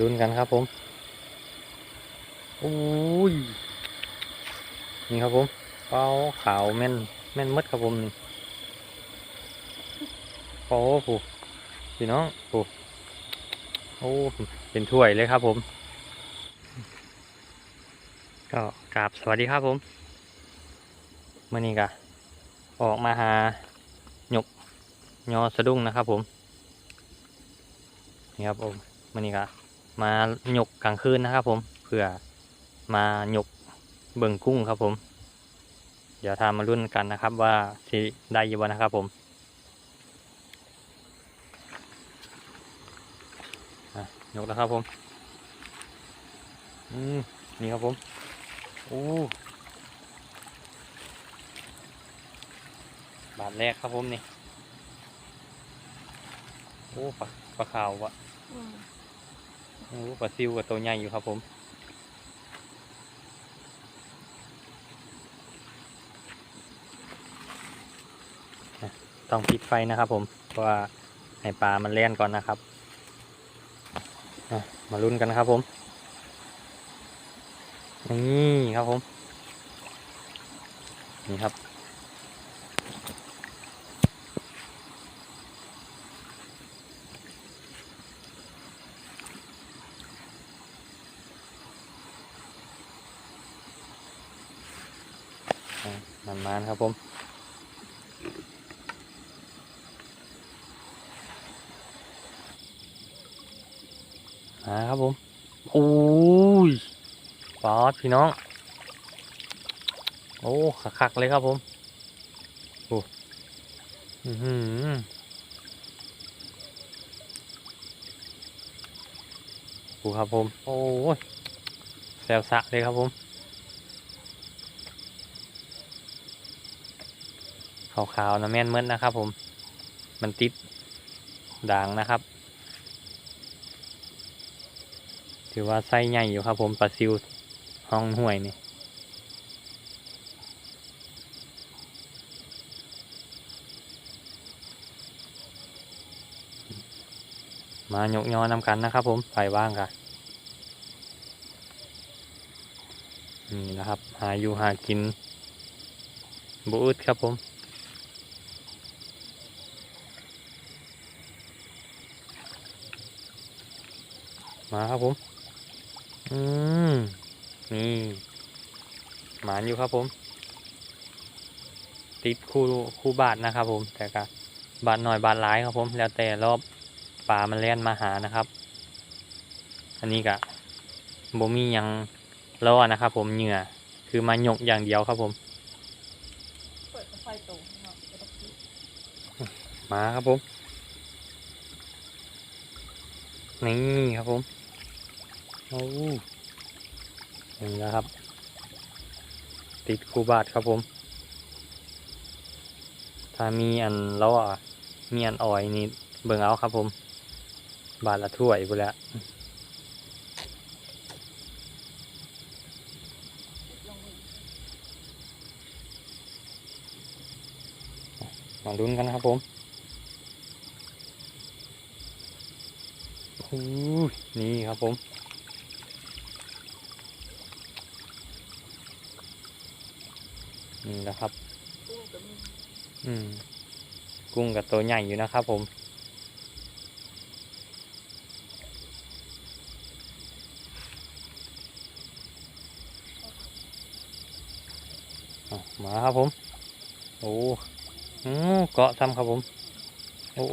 ลุ้นกันครับผมโอ้ยนี่ครับผมเป้าขาวแม่นแม่นมดครับผมนี่โอ้โหพี่น้องโอ้โอ้เป็นถ้วยเลยครับผม ก็กราบสวัสดีครับผมเมื่อนี้กะออกมาหาหยกยอสะดุ้งนะครับผมนี่ครับผมมื่อนี้ก็ มาหยกกลางคืนนะครับผมเพื่อมาหยกเบิ่งกุ้งครับผม เดี๋ยวทามารุ่นกันนะครับว่าสิได้ยี่บ่นะครับผมหยกแล้วครับผม อืมนี่ครับผมโอ้บาทแรกครับผมนี่ โอ้ปลาปลาขาววะ โอ้ปลาซิวกับตัวใหญ่อยู่ครับผม ต้องปิดไฟนะครับผม เพราะว่าให้ปลามันเล่นก่อนนะครับ มาลุ้นกันครับผม นี่ครับผม นี่ครับ อะ มันมานครับผมหาครับผมโอ้ยปอดพี่น้อง โอ้คักๆเลยครับผมโอ้อือหือโอ้ครับผม โอ้ยแซวสะเลยครับผม ขาวๆนะแม่นเมินนะครับ ผม มันติดด่างนะครับ ถือว่าไส้ใหญ่อยู่ครับ ผมปลาซิวห้องห่วยนี่มาหยกยอนำกันนะครับผมไปว่างกันนี่นะครับ หาอยู่หากินบุอึดครับผม มาครับผม อืมนี่หมานอยู่ครับผม ติดคู่คู่บาทนะครับผม แต่ก็บาทหน่อยบาทหลายครับผม แล้วแต่รอบป่ามันเล่นมาหานะครับ อันนี้ก็บ่มีหยังล่อนะครับผมเหงื่อคือมาหยกอย่างเดียวครับผมเปิดไฟตรงเนาะไม่ต้องปิดมาครับผม นี่ครับผม โอ้นี่นะครับ ติดคูบาทครับผม ถ้ามีอันล้อมีอันอ่อยนี่เบิ่งเอาครับผม บาทละถ้วยไปแล้วลอีกมาลุ้นกันนะครับผมโอ้นี่ครับผม นี่นะครับ อืม กุ้งกับตัวใหญ่อยู่นะครับ ผมมาครับผม โอ้อืมเกาะซ้ำครับผม โอ้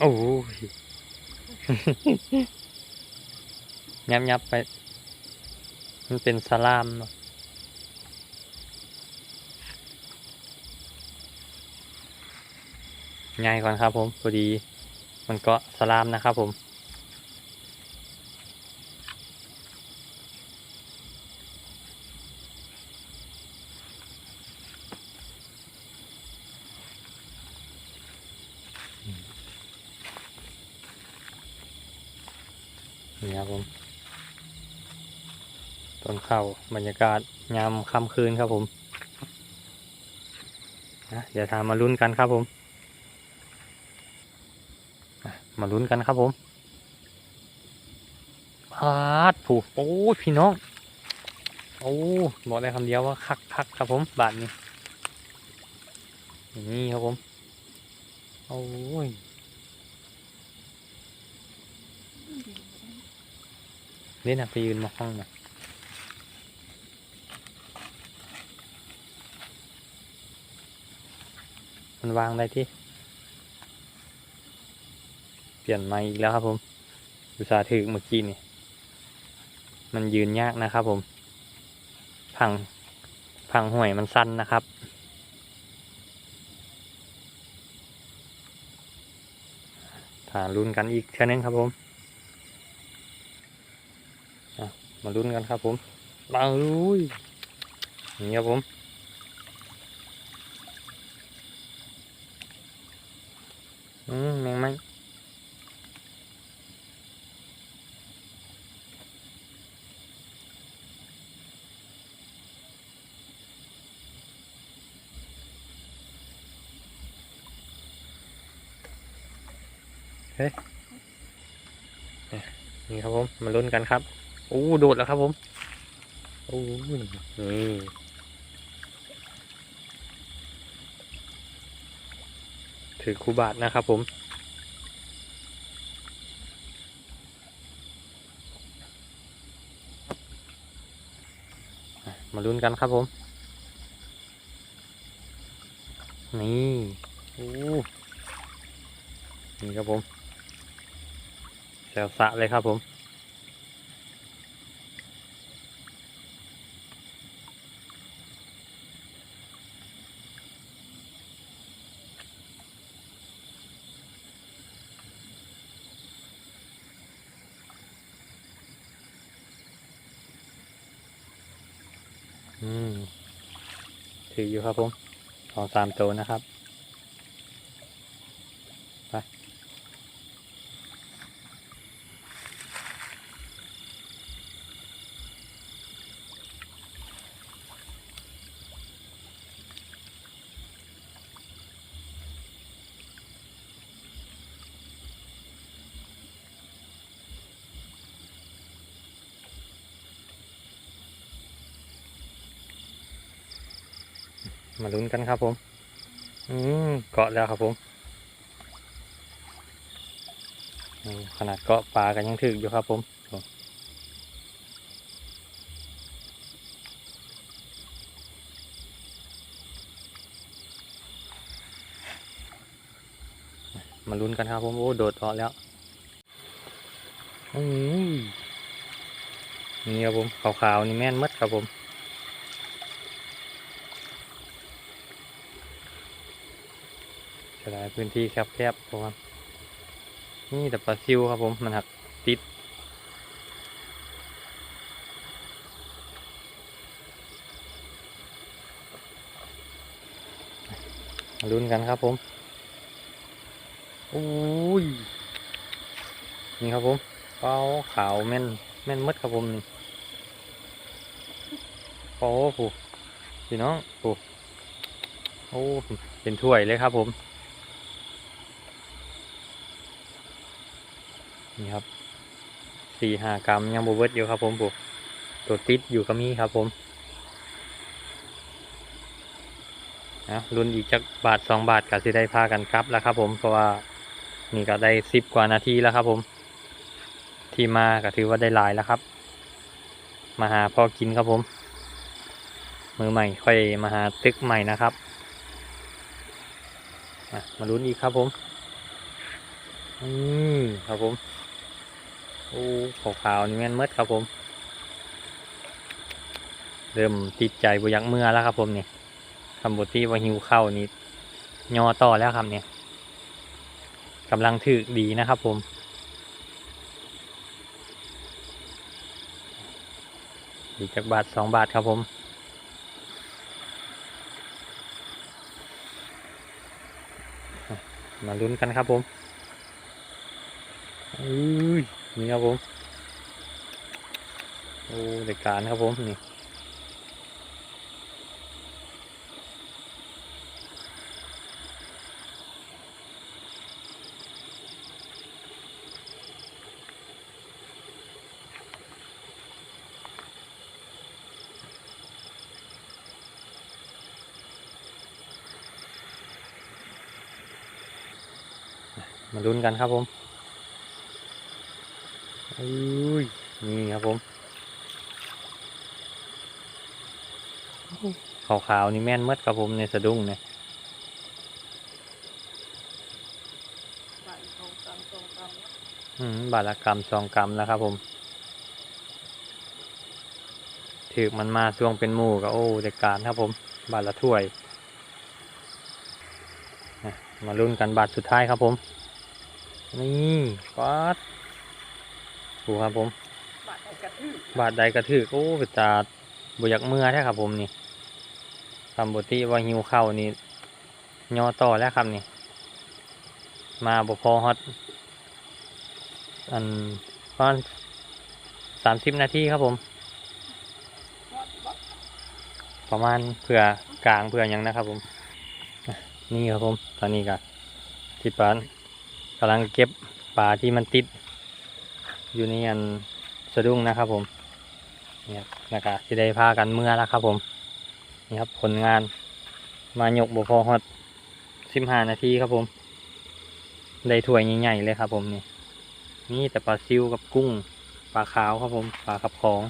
โอ้โหยับยับไป มันเป็นสลามเนาะง่ายก่อนครับผมพอดีมันกาะสลามนะครับผมนี่ครับผม ต้นข้าวบรรยากาศยามค่ำคืนครับผมนะเดี๋ยวทามาลุ้นกันครับผม มาลุ้นกันครับผมพาดผูกโอ้พี่น้อง โอ้บอกได้คำเดียวว่าคักคักครับผมบาทนี้นี่ครับผม โอ้ยนี่นะไปยืนมาห้องนะ มันวางได้ที่ เปลี่ยนไม้อีกแล้วครับผมอุตสาห์ถือเมื่อกี้นี่ มันยืนยากนะครับผม พัง พังห่วยมันสั้นนะครับถาลุ้นกันอีกเท่านึงครับผม มาลุ้นกันครับผมบางลุยนี่ครับผม อืมแมงไหมเฮ้ยนี่ครับผม มาลุ้นกันครับ โอ้ โดดแล้วครับผม โอ้นี่ ถือคูบาทนะครับผม มาลุ้นกันครับผม นี่โอ้นี่ครับผมแซวสะเลยครับผม ถืออยู่ครับผมสองสามตัวนะครับ มาลุ้นกันครับผม อืมเกาะแล้วครับผม ขนาดเกาะปลากันยังถึกอยู่ครับผมมาลุ้นกันครับผม โอ้ โดดเกาะแล้วอืมนี่ครับผมขาวๆนี่แม่นมัดครับผม ขยายพื้นที่แคบๆเพราะว่านี่แต่ปลาซิวครับผมมันหักติดลุ้นกันครับผมโอ้ยนี่ครับผมเป้าขาวแม่นแม่นมดครับผมนี่โอ้โหพี่น้องโอ้โอ้เป็นถ้วยเลยครับผม นี่ครับสี่ห้ากรัมยังบวเบิดอยู่ครับผมปุ๊ตัวติดอยู่ก็มีครับผมนะรุ่นอีกจักบาทสองบาทก็สิได้พากันครับแล้วครับ ผมเพราะว่านี่ก็ได้สิบกว่านาทีแล้วครับผม ที่มาก็ถือว่าได้ลายแล้วครับ มาหาพอกินครับผม มือใหม่ค่อยมาหาตึกใหม่นะครับมาลุ้นอีกครับผมอืมครับผม โอ้ขาวๆนี่แม่นเมดครับผม เริ่มติดใจบอยักเมื่อแล้วครับผมนี่คำบทที่ว่าหิวเข้านี่ยอต่อแล้วครับเนี่ยกำลังถือดีนะครับผมอีจากบาทสองบาทครับผมมาลุ้นกันครับผมอุ้ย นี่ครับผมโอ้เด็กการครับผมนี่มาลุ้นกันครับผม อุ้ยนี่ครับผมขาวๆนี่แม่นเมดครับผมในสะดุ้งเนี่ยบายสองสามสองสามอืมบาทละกรัมสองกรัมแล้วครับผมถือมันมาช่วงเป็นหมู่ก็โอ้เด็กการครับผม บาทละถ้วย มาลุ้นกันบาทสุดท้ายครับผม นี่ปัด ดูครับผม บาทใดกระทืบบาทใดกระถือโอ้ไปตาบอยากเมื่อแท้ครับผมนี่ทำบติว่าหิวเข้าวนี่ย่อต่อแล้วครับนี่ มาบพอฮอตอันประมาณสามสิบนาทีครับผมหมดบ่ประมาณเผื่อกลางเผื่อหยังนะครับผมอะนี่ครับผม ตอนนี้ก็ที่ปานกำลังเก็บปลาที่มันติด อยู่ในอันสะดุ้งนะครับผมนี่ครับแล้วก็ที่ได้พากันเมื่อแล้วครับผมนี่ครับผลงานมาหยกบพอฮอดสิบห้านาทีครับผมได้ถ้วยใหญ่ๆเลยครับผมนี่นี่แต่ปลาซิวกับกุ้งปลาขาวครับผมปลาขับของ